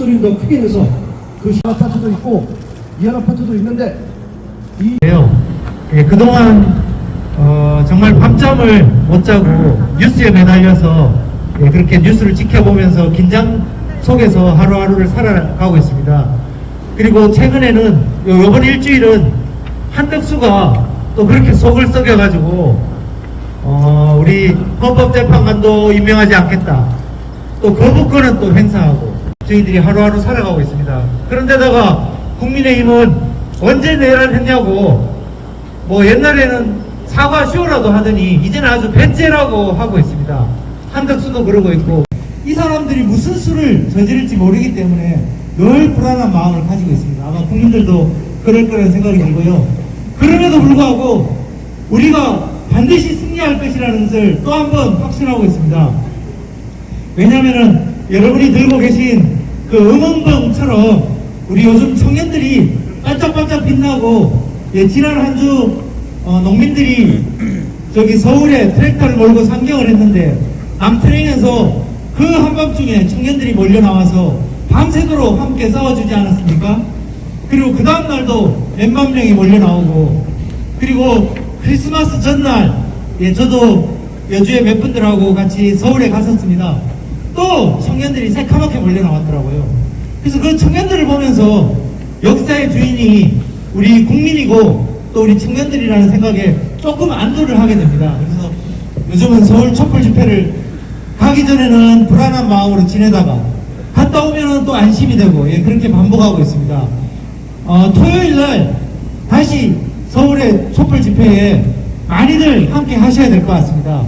목소리를 더 크게 내서 그 시합 파트도 있고 이하나 파트도 있는데 이. 예, 그동안 어, 정말 밤잠을 못 자고 뉴스에 매달려서 예, 그렇게 뉴스를 지켜보면서 긴장 속에서 하루하루를 살아가고 있습니다. 그리고 최근에는 요, 요번 일주일은 한덕수가 또 그렇게 속을 썩여가지고 어, 우리 헌법재판관도 임명하지 않겠다. 또 거부권은 또 행사하고 저희들이 하루하루 살아가고 있습니다. 그런데다가 국민의힘은 언제 내란했냐고 뭐 옛날에는 사과 쇼라도 하더니 이제는 아주 배째라고 하고 있습니다. 한덕수도 그러고 있고 이 사람들이 무슨 수를 저지를지 모르기 때문에 늘 불안한 마음을 가지고 있습니다. 아마 국민들도 그럴 거라는 생각이 들고요. 그럼에도 불구하고 우리가 반드시 승리할 것이라는 것을 또 한 번 확신하고 있습니다. 왜냐면은 여러분이 들고 계신 그 응원봉처럼 우리 요즘 청년들이 반짝반짝 빛나고 예, 지난 한주 어, 농민들이 저기 서울에 트랙터를 몰고 상경을 했는데 남트랙에서 그 한밤중에 청년들이 몰려 나와서 밤새도록 함께 싸워주지 않았습니까? 그리고 그 다음날도 몇만 명이 몰려 나오고 그리고 크리스마스 전날 예 저도 여주에 몇 분들하고 같이 서울에 갔었습니다. 또 청년들이 새카맣게 몰려 나왔더라고요. 그래서 그 청년들을 보면서 역사의 주인이 우리 국민이고 또 우리 청년들이라는 생각에 조금 안도를 하게 됩니다. 그래서 요즘은 서울 촛불 집회를 가기 전에는 불안한 마음으로 지내다가 갔다 오면은 또 안심이 되고 예, 그렇게 반복하고 있습니다. 어, 토요일 날 다시 서울의 촛불 집회에 많이들 함께 하셔야 될 것 같습니다.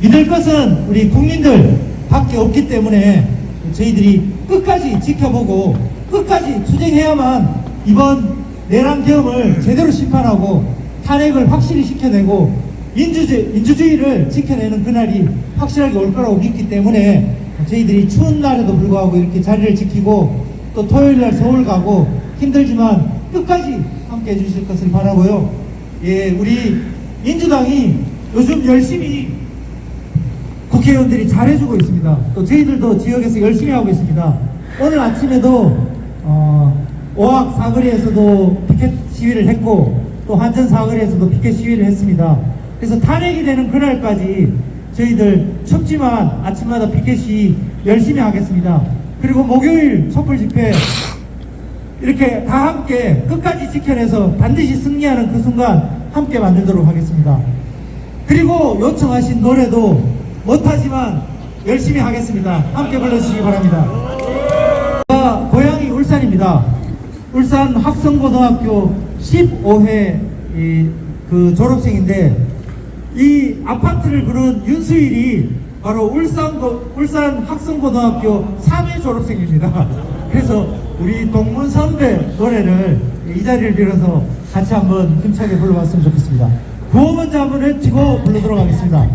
믿을 것은 우리 국민들 밖에 없기 때문에 저희들이 끝까지 지켜보고 끝까지 투쟁해야만 이번 내란 계엄을 제대로 심판하고 탄핵을 확실히 시켜내고 민주주의, 민주주의를 지켜내는 그날이 확실하게 올 거라고 믿기 때문에 저희들이 추운 날에도 불구하고 이렇게 자리를 지키고 또 토요일 날 서울 가고 힘들지만 끝까지 함께 해주실 것을 바라고요. 예, 우리 민주당이 요즘 열심히 국회의원들이 잘해주고 있습니다. 또 저희들도 지역에서 열심히 하고 있습니다. 오늘 아침에도 어, 오악 사거리에서도 피켓 시위를 했고 또 한전 사거리에서도 피켓 시위를 했습니다. 그래서 탄핵이 되는 그날까지 저희들 춥지만 아침마다 피켓 시위 열심히 하겠습니다. 그리고 목요일 촛불 집회 이렇게 다 함께 끝까지 지켜내서 반드시 승리하는 그 순간 함께 만들도록 하겠습니다. 그리고 요청하신 노래도 못하지만 열심히 하겠습니다. 함께 불러주시기 바랍니다. 제가 고향이 울산입니다. 울산 학성고등학교 15회 이, 그 졸업생인데 이 아파트를 부른 윤수일이 바로 울산 울산 학성고등학교 3회 졸업생입니다. 그래서 우리 동문 선배 노래를 이 자리를 빌어서 같이 한번 힘차게 불러봤으면 좋겠습니다. 구호 먼저 한번 외치고 부르도록 하겠습니다.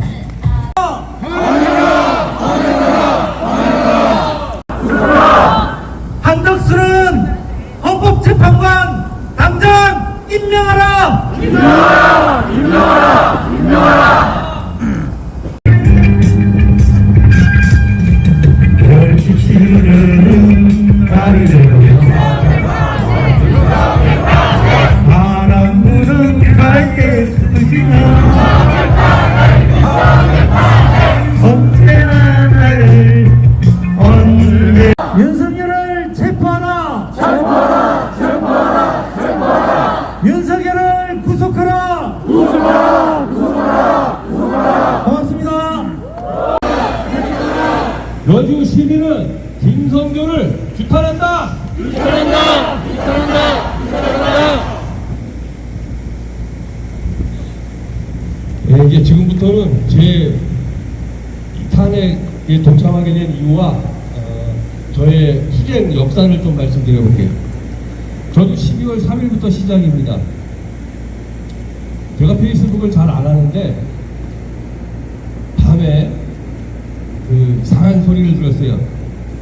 한덕수는 헌법재판관 당장 임명하라! 임명하라! 임명하라! 임명하라! 윤석열을 체포하라 체포하라 체포하라 체포하라 윤석열을 구속하라 구속하라 구속하라 구속하라 고맙습니다 여주 시민은 김성교를 규탄한다. 예, 이제 지금부터는 제 탄핵에 동참하게 된 이유와 어, 저의 투쟁 역사를 좀 말씀드려 볼게요. 저도 12월 3일부터 시작입니다. 제가 페이스북을 잘 안 하는데 밤에 그 이상한 소리를 들었어요.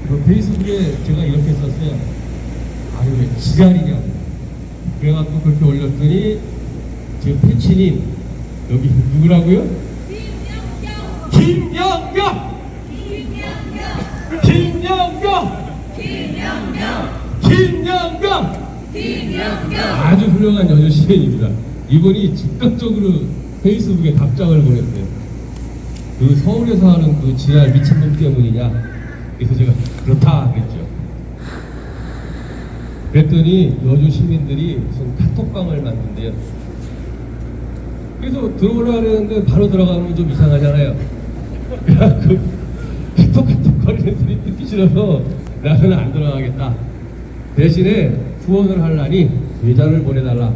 그 페이스북에 제가 이렇게 썼어요. 아니 왜 지랄이냐. 그래갖고 그렇게 올렸더니 지금 패치님 여기 누구라고요? 김영경! 김영경! 김영경! 아주 훌륭한 여자 시민입니다. 이분이 즉각적으로 페이스북에 답장을 보냈어요. 그 서울에서 하는 그 지랄 미친놈 때문이냐? 그래서 제가 그렇다 그랬죠. 그랬더니 여주 시민들이 무슨 카톡방을 만든대요. 그래서 들어오려 하는데 바로 들어가면 좀 이상하잖아요. 그래갖고 카톡카톡 거리는 소리 듣기 싫어서 나는 안 들어가겠다. 대신에 후원을 하려니 계좌를 보내달라.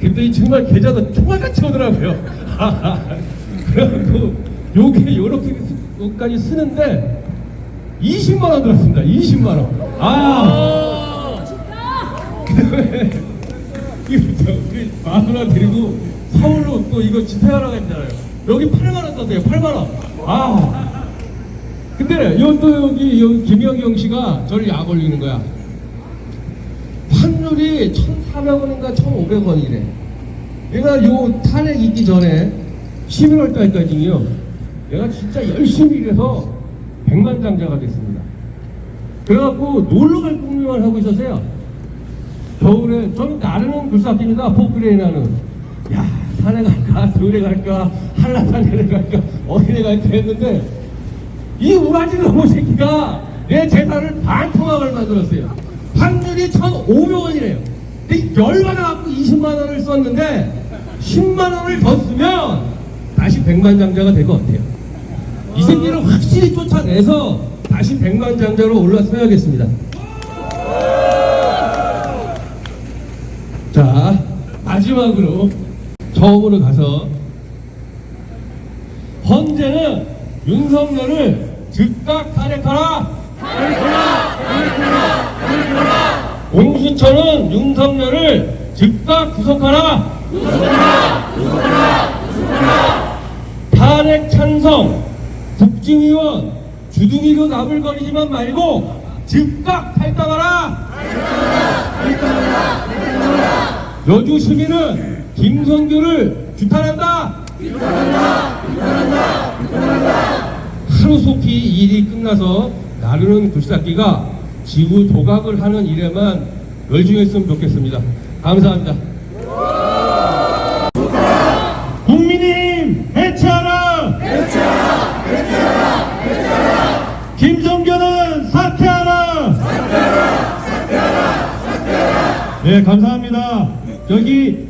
그랬더니 정말 계좌도 총알같이 오더라고요. 그래갖고 요게 요렇게까지 쓰는데 20만 원 들었습니다. 20만 원. 아. 그다음에 이거 저기 만 원을 드리고 서울로 또 이거 집회하러 갔잖아요. 여기 8만 원 썼어요. 8만 원. 아. 근데 요또 여기 여기 김영경 씨가 저를 약 올리는 거야. 환율이 1,400원인가 1,500원이래. 내가 요 탄핵 있기 전에 11월 달까지요. 내가 진짜 열심히 일해서 백만장자가 됐습니다. 그래갖고 놀러 갈 꿈만 하고 있었어요. 겨울에 저는 나르는 굴삭기입니다. 포크레인 하는. 야 산에 갈까 들에 갈까 한라산에 갈까 어디에 갈까 했는데 이 우라지 놈의 새끼가 내 재산을 반토막을 만들었어요. 환율이 1,500원이래요. 근데 열받아갖고 20만 원을 썼는데 10만 원을 더 쓰면 다시 백만장자가 될 것 같아요. 이 새끼를 확실히 쫓아내서 다시 백만장자로 올라서야겠습니다. 자, 마지막으로 처음으로 가서 헌재는 윤석열을 즉각 탄핵하라! 공수처는 윤석열을 즉각 구속하라! 탄핵 찬성 국정의원 주둥이로 나불거리지만 말고 즉각 탈당하라! 여주 시민은 김선규를 규탄한다! 하루속히 일이 끝나서 나르는 굴삭기가 지구 도각을 하는 일에만 열중했으면 좋겠습니다. 감사합니다. 국민님 해체하라! 해체하라! 해체하라! 해체하라! 김성교는 사퇴하라! 사퇴하라! 사퇴하라! 사퇴하라! 네 감사합니다. 여기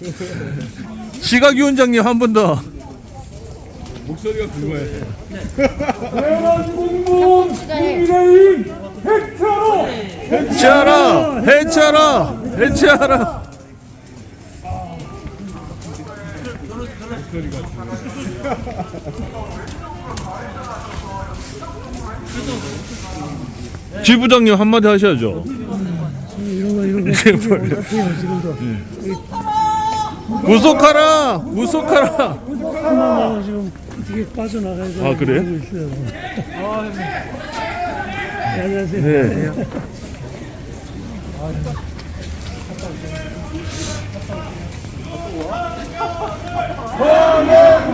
시각위원장님 한 번 더. 해체하라. 해체하라. 해체하라. 지부장님 한마디 하셔야죠. 이게 뭐예요? 구속하라! 구속하라! 하나만 지금 어떻게 빠져나가야 아, 그래요? 모르고 있어요. 네, 안녕하세요. 네.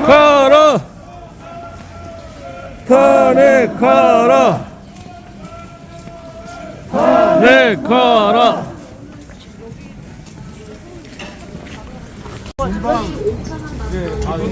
가라! 탄핵하라! 탄핵하라!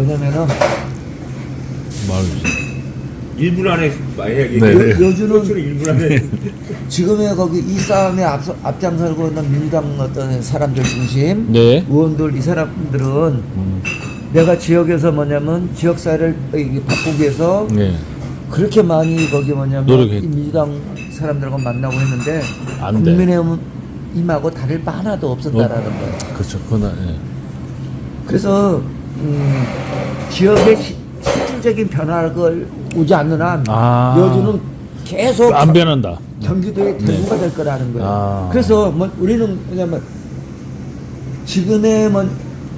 왜냐면은 말해주세요. 1분 안에 만약에 네. 여, 여주는 1분 안에 지금의 거기 이 싸움에 앞서, 앞장서고 있는 민주당 어떤 사람들 중심 네. 의원들 이 사람들은 내가 지역에서 뭐냐면 지역사회를 이게 바꾸기 위해서 네. 그렇게 많이 거기 뭐냐면 노력했- 이 민주당 사람들과 만나고 했는데 안 돼. 국민의힘하고 다를 바 하나도 없었다라는 거예요. 그렇죠. 그건 예. 그래서 음, 지역의 시- 실질적인 변화를 오지 않는 한 아. 여주는 계속 안 변한다. 경기도의 대구가 될 거라는 거예요. 아. 그래서 뭐 우리는 왜냐면 지금의 뭐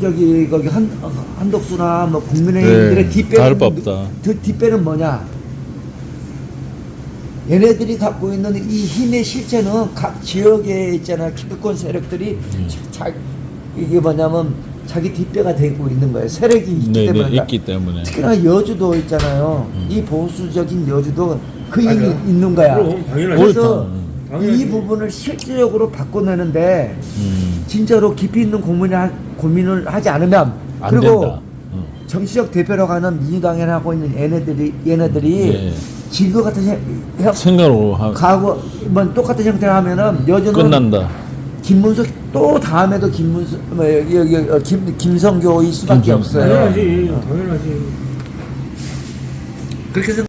저기 거기 한 한덕수나 뭐 국민의힘들의 네, 뒷배는 다를 바 없다. 그 뒷배는 뭐냐? 얘네들이 갖고 있는 이 힘의 실체는 각 지역에 있잖아 기득권 세력들이 음. 자, 자- 이게 뭐냐면 자기 뒷배가 되고 있는 거예요. 세력이 있기 네, 때문에 네, 있기 때문에. 특히나 여주도 있잖아요. 음. 이 보수적인 여주도 그 힘이 맞아. 있는 거야. 그럼. 그래서 당연하지. 이 부분을 실질적으로 바꿔내는데 음. 진짜로 깊이 있는 고민을, 하, 고민을 하지 않으면 안 그리고 된다. 어. 정치적 대표로 가는 민주당에 하고 있는 얘네들이 얘네들이 예. 지금 같은 생각으로 하, 가고 뭐 똑같은 형태로 하면은 여주는 끝난다. 김문석 또 다음에도 김문석 뭐 여기, 여기 어, 김 김성교일 수밖에 김성- 없어요. 당연하지 당연하지 그렇게 생각.